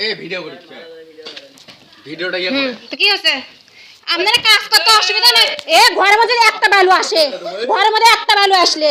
এ video করিস ভিডিওটা ইয়ে হুম করে। তো কি হচ্ছে আপনারা কাজ করতে অসুবিধা নেই? এ ঘরের মধ্যে একটা বালু আসে। ঘরের মধ্যে একটা বালু আসলে।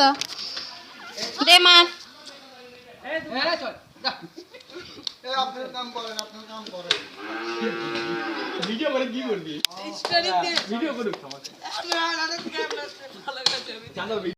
দিত দে মা। ভিডিও করে কি করবি ভিডিও করুক